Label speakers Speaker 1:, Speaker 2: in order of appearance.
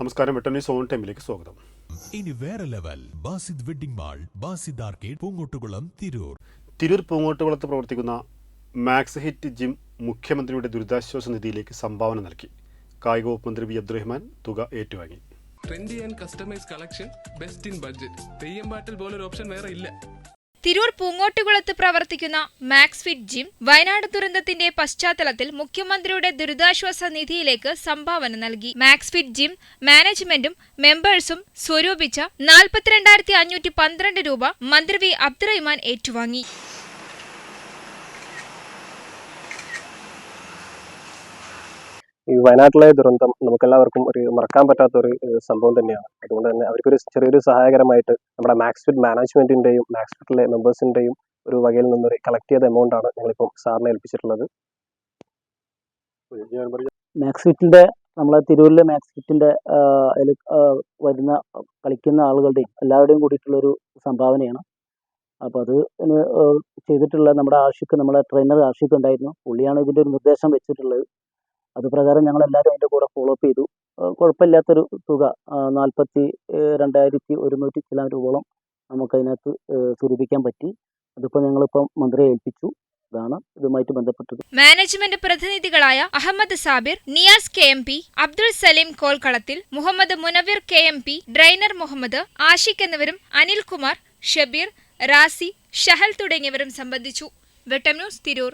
Speaker 1: നമസ്കാരം. വെട്ടന്യൂസ് സോൺ ടൈമിലേക്ക് സ്വാഗതം.
Speaker 2: ഇനി വേറെ level. Basid wedding mall Basid arcade Poongottukulam Tirur.
Speaker 1: Tirur പൂങ്ങോട്ടുകുളത്ത് പ്രവർത്തിക്കുന്ന മാക്സ് ഹിറ്റ് ജിം മുഖ്യമന്ത്രിയുടെ ദുരിതാശ്വാസ നിധിയിലേക്ക് സംഭാവന നൽകി. കായിക വകുപ്പ് മന്ത്രി വി. അബ്ദുറഹ്മാൻ തുക ഏറ്റുവാങ്ങി.
Speaker 3: Trendy and customise collection best in budget Theyyam പാട്ടിൽ പോലൊരു ഓപ്ഷൻ വേറെ ഇല്ല.
Speaker 4: തിരൂർ പൂങ്ങോട്ടുകുളത്ത് പ്രവർത്തിക്കുന്ന മാക്സ്ഫിറ്റ് ജിം വയനാട് ദുരന്തത്തിന്റെ പശ്ചാത്തലത്തിൽ മുഖ്യമന്ത്രിയുടെ ദുരിതാശ്വാസ നിധിയിലേക്ക് സംഭാവന നൽകി. മാക്സ്ഫിറ്റ് ജിം മാനേജ്മെന്റും മെമ്പേഴ്സും സ്വരൂപിച്ച നാൽപ്പത്തിരണ്ടായിരത്തി അഞ്ഞൂറ്റി പന്ത്രണ്ട് രൂപ മന്ത്രി വി അബ്ദുറഹ്മാൻ ഏറ്റുവാങ്ങി.
Speaker 5: ഈ വയനാട്ടിലെ ദുരന്തം നമുക്കെല്ലാവർക്കും ഒരു മറക്കാൻ പറ്റാത്ത ഒരു സംഭവം തന്നെയാണ്. അതുകൊണ്ട് തന്നെ അവർക്കൊരു ചെറിയൊരു സഹായകരമായിട്ട് നമ്മുടെ മാക്സ്ഫിറ്റ് മാനേജ്മെന്റിന്റെയും മാക്സ്ഫിറ്റിലെ മെമ്പേഴ്സിന്റെയും ഒരു വകയിൽ നിന്നൊരു കളക്ട് ചെയ്ത എമൗണ്ട് ആണ് ഞങ്ങളിപ്പം സാറിനെ ഏൽപ്പിച്ചിട്ടുള്ളത്.
Speaker 6: മാക്സ്ഫിറ്റിന്റെ നമ്മളെ തിരൂരിലെ മാക്സ്ഫിറ്റിന്റെ വരുന്ന കളിക്കുന്ന ആളുകളുടെയും എല്ലാവരുടെയും കൂടിയിട്ടുള്ള ഒരു സംഭാവനയാണ്. അപ്പോൾ അത് ചെയ്തിട്ടുള്ള നമ്മുടെ ആഷിക്ക് നമ്മുടെ ട്രെയിനർ ആഷിക്ക് ഉണ്ടായിരുന്നു. പുള്ളിയാണ് ഇതിന്റെ ഒരു നിർദ്ദേശം വെച്ചിട്ടുള്ളത്. അത് പ്രകാരം ഞങ്ങൾ എല്ലാവരും അതിന്റെ കൂടെ ഫോളോ അപ്പ് ചെയ്തു. കുഴപ്പമില്ലാത്തൊരു തുക നാൽപ്പത്തി രണ്ടായിരത്തി ഒരുന്നൂറ്റി ചില രൂപയോളം നമുക്കതിനകത്ത് സ്വരൂപിക്കാൻ പറ്റി. അതിപ്പോൾ ഞങ്ങളിപ്പം മന്ത്രിയെ ഏൽപ്പിച്ചു. ഇതാണ് ഇതുമായിട്ട് ബന്ധപ്പെട്ടത്.
Speaker 4: Management പ്രതിനിധികളായ Ahmed Sabir Niyas K M P Abdul Salim കോൽക്കളത്തിൽ Muhammad Munavir K M P ഡ്രൈനർ Muhammad Ashiq എന്നിവരും അനിൽകുമാർ ഷബീർ റാസി ഷഹൽ തുടങ്ങിയവരും സംബന്ധിച്ചു. വെട്ടം ന്യൂസ് തിരൂർ.